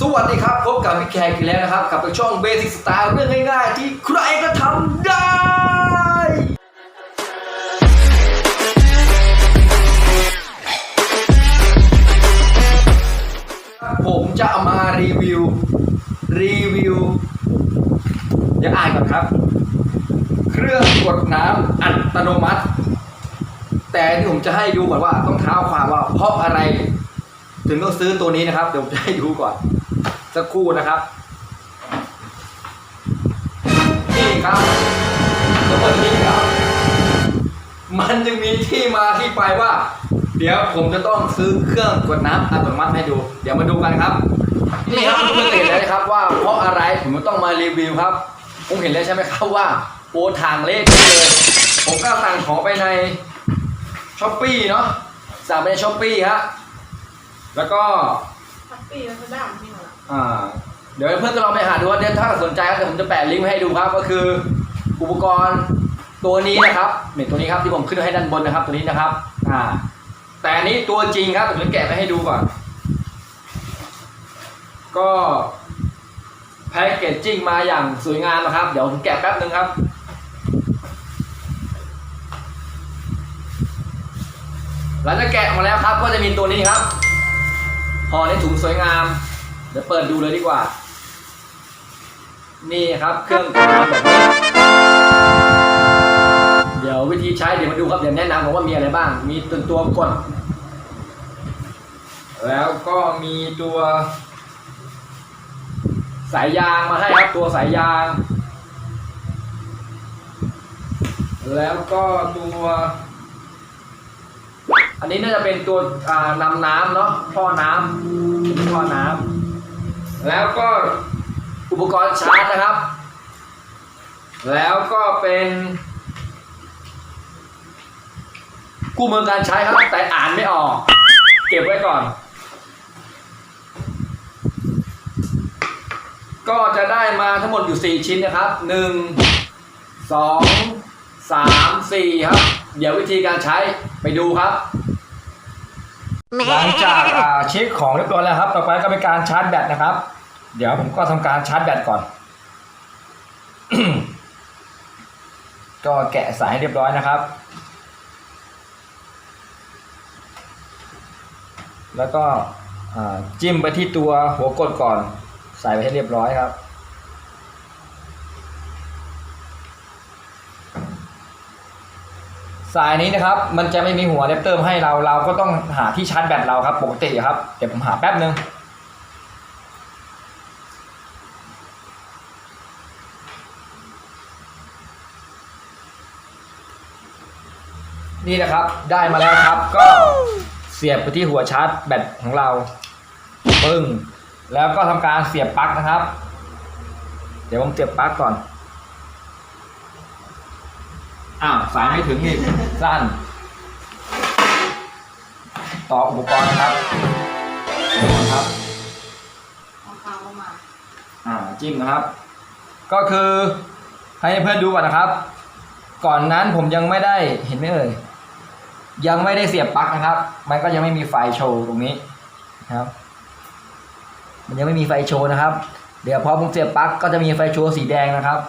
สวัสดีครับ พบกับพี่แขกอีกแล้วนะครับ กับช่อง Basic Style เรื่องง่ายๆ ที่ใครก็ทำได้ ผมจะมารีวิว รีวิว เดี๋ยวอ่านก่อนครับ เครื่องกดน้ำอัตโนมัติ แต่ที่ผมจะให้ดูก่อนว่าต้องเท้าความว่าเพราะอะไรถึงต้องซื้อตัวนี้นะครับ เดี๋ยวผมจะให้ดูก่อน สักครู่นะครับ นี่ครับตัวนี้ครับ มันจะมีที่มาที่ไปว่า เดี๋ยวผมจะต้องซื้อเครื่องกดน้ำอัตโนมัติให้ดู เดี๋ยวมาดูกันครับ นี่ครับเพื่อนๆเห็นแล้วนะครับว่าเพราะอะไรผมต้องมารีวิวครับ ผมเห็นแล้วใช่ไหมครับว่าโอทางเลขเลย ผมก็สั่งของไปในช้อปปี้เนาะสั่งไปในช้อปปี้ฮะแล้วก็ทัปปี้แล้วก็ด่ามที่หนูละ อ่าเดี๋ยวเพื่อนก็ลองไปหาดูว่าเดี๋ยถ้าสนใจครับเดี๋ยวผมจะแปะลิงก์ไว้ให้ดูครับ ก็คืออุปกรณ์ตัวนี้นะครับเนี่ยตัวนี้ครับที่ผมขึ้นให้ด้านบนนะครับ ตัวนี้นะครับ อ่า แต่อันนี้ตัวจริงครับผมจะแกะไปให้ดูก่อน ก็แพ็กเกจจิ้งมาอย่างสวยงามนะครับ เดี๋ยวผมแกะแป๊บนึงครับหลังจากแกะออกมาแล้วครับ ก็จะมีตัวนี้ครับห่อในถุงสวยงาม เดี๋ยวเปิดดูเลยดีกว่า นี่ครับเครื่องกดน้ำแบบนี้เดี๋ยววิธีใช้เดี๋ยวมาดูครับเดี๋ยวแนะนำผมว่ามีอะไรบ้าง มีตัวตัวกด แล้วก็มีตัวสายยางมาให้ครับตัวสายยาง แล้วก็ตัว อันนี้น่าจะเป็นตัวอ่านำน้ำเนาะท่อน้ำเป็นท่อน้ำ แล้วก็อุปกรณ์ชาร์จนะครับ แล้วก็เป็นกู้มือการใช้ครับแต่อ่านไม่ออก เก็บไว้ก่อน ก็จะได้มาทั้งหมดอยู่ 4 ชิ้นนะครับ 1 2 3 4 ครับ เดี๋ยววิธีการใช้ไปดูครับ หลังจากเช็คของเรียบร้อยแล้วครับ ต่อไปก็เป็นการชาร์จแบตนะครับ เดี๋ยวผมก็ทำการชาร์จแบตก่อน ก็แกะสายให้เรียบร้อยนะครับ แล้วก็จิ้มไปที่ตัวหัวกดก่อน ใส่ไปให้เรียบร้อยครับ สายนี้นะครับ มันจะไม่มีหัวเลปเตอร์ให้เรา เราก็ต้องหาที่ชาร์จแบตเราครับ ปกติครับ เดี๋ยวผมหาแป๊บนึงนี่นะครับได้มาแล้วครับ ก็เสียบไปที่หัวชาร์จแบตของเราปึ้งแล้วก็ทำการเสียบปลั๊กนะครับ เดี๋ยวผมเสียบปลั๊กก่อน อ้าวสายไม่ถึงอีกสั้น ต่ออุปกรณ์นะครับนะครับเอาข้าวเข้ามาอ่าจิ้มนะครับ ก็คือให้เพื่อนดูก่อนนะครับ ก่อนนั้นผมยังไม่ได้เห็นไหมเอ่ยยังไม่ได้เสียบปลั๊กนะครับ มันก็ยังไม่มีไฟโชว์ตรงนี้นะครับ มันยังไม่มีไฟโชว์นะครับ เดี๋ยวพอผมเสียบปลั๊กก็จะมีไฟโชว์สีแดงนะครับ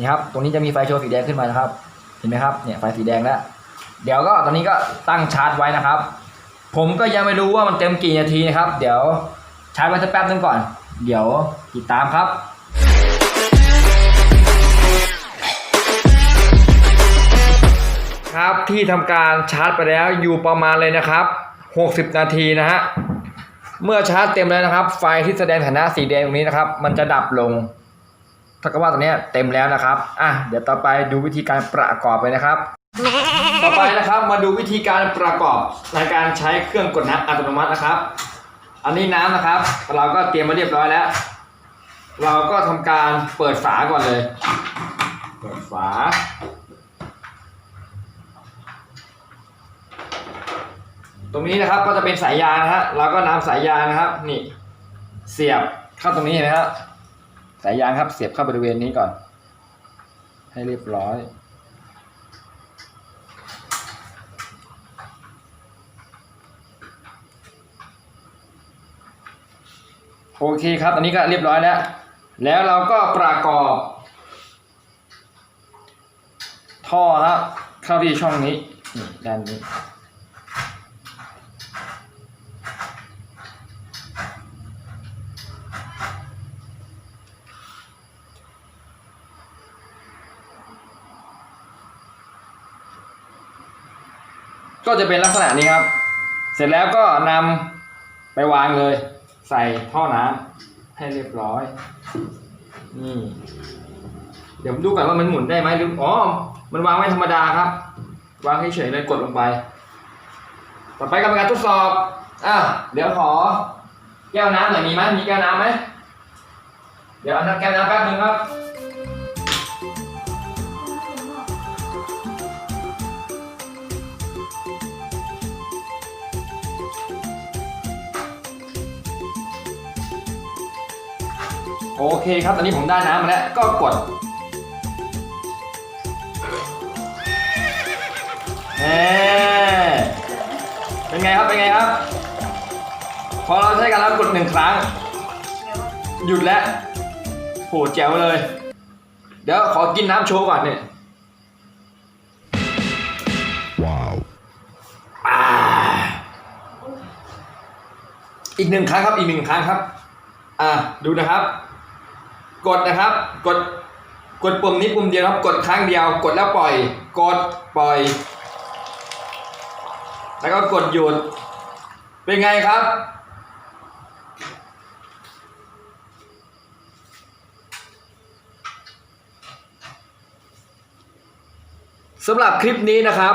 นี่ครับ ตรงนี้จะมีไฟโชว์สีแดงขึ้นมานะครับ เห็นไหมครับ เนี่ยไฟสีแดงแล้ว เดี๋ยวก็ตอนนี้ก็ตั้งชาร์จไว้นะครับ ผมก็ยังไม่รู้ว่ามันเต็มกี่นาทีนะครับ เดี๋ยวชาร์จไว้สักแป๊บนึงก่อน เดี๋ยวติดตามครับครับที่ทำการชาร์จไปแล้วอยู่ประมาณเลยนะครับ 60 นาทีนะฮะ เมื่อชาร์จเต็มแล้วนะครับ ไฟที่แสดงฐานะสีแดงตรงนี้นะครับ มันจะดับลง ถ้ากับว่าตรงนี้เต็มแล้วนะครับ อะ เดี๋ยวต่อไปดูวิธีการประกอบไปนะครับ ต่อไปนะครับมาดูวิธีการประกอบในการใช้เครื่องกดน้ำอัตโนมัตินะครับ อันนี้น้ำนะครับ เราก็เตรียมมาเรียบร้อยแล้ว เราก็ทำการเปิดฝาก่อนเลย เปิดฝา ตรงนี้นะครับก็จะเป็นสายยางนะฮะ เราก็นำสายยางนะครับ นี่ เสียบเข้าตรงนี้เห็นไหมครับ สายยางครับเสียบเข้าบริเวณนี้ก่อน ให้เรียบร้อย โอเคครับอันนี้ก็เรียบร้อยแล้ว แล้วเราก็ประกอบ ท่อครับเข้าที่ช่องนี้ด้านนี้ ก็จะเป็นลักษณะนี้ครับ เสร็จแล้วก็นำไปวางเลย ใส่ท่อน้ำให้เรียบร้อยนี่เดี๋ยวดูก่อนว่ามันหมุนได้ไหมหรืออ๋อมันวางไว้ธรรมดาครับ วางเฉยๆเลยกดลงไป ต่อไปกรรมการทดสอบอะเดี๋ยวขอ แก้วน้ำหน่อยมีไหมมีแก้วน้ำไหมเดี๋ยวเอาน้ำแก้วน้ำแป๊บนึงครับ โอเคครับ ตอนนี้ผมได้น้ำมาแล้วก็กดเอ๊เป็นไงครับ เป็นไงครับ พอเราใช้กันแล้วกดหนึ่งครั้ง หยุดแล้วโหแจ๋วเลย เดี๋ยวขอกินน้ำโชว์ก่อนเนี่ย Wow. อ่าอีกหนึ่งครั้งครับ อีกหนึ่งครั้งครับ อ่าดูนะครับ กดนะครับ กดกดปุ่มนี้ปุ่มเดียวครับ กดครั้งเดียว กดแล้วปล่อย กดปล่อย แล้วก็กดหยุด เป็นไงครับ สำหรับคลิปนี้นะครับ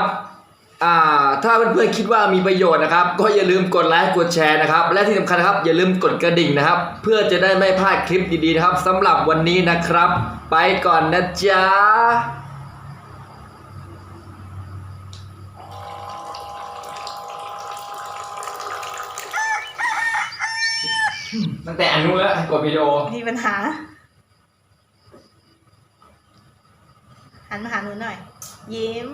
ถ้าเพื่อนๆคิดว่ามีประโยชน์นะครับ ก็อย่าลืมกดไลค์กดแชร์นะครับ และที่สำคัญนะครับ อย่าลืมกดกระดิ่งนะครับ เพื่อจะได้ไม่พลาดคลิปดีๆนะครับสำหรับวันนี้นะครับ ไปก่อนนะจ๊ะตั้งแต่อนุแล้วกดวิดีโอ มีปัญหา หันมาหาหนูหน่อย ยิ้ม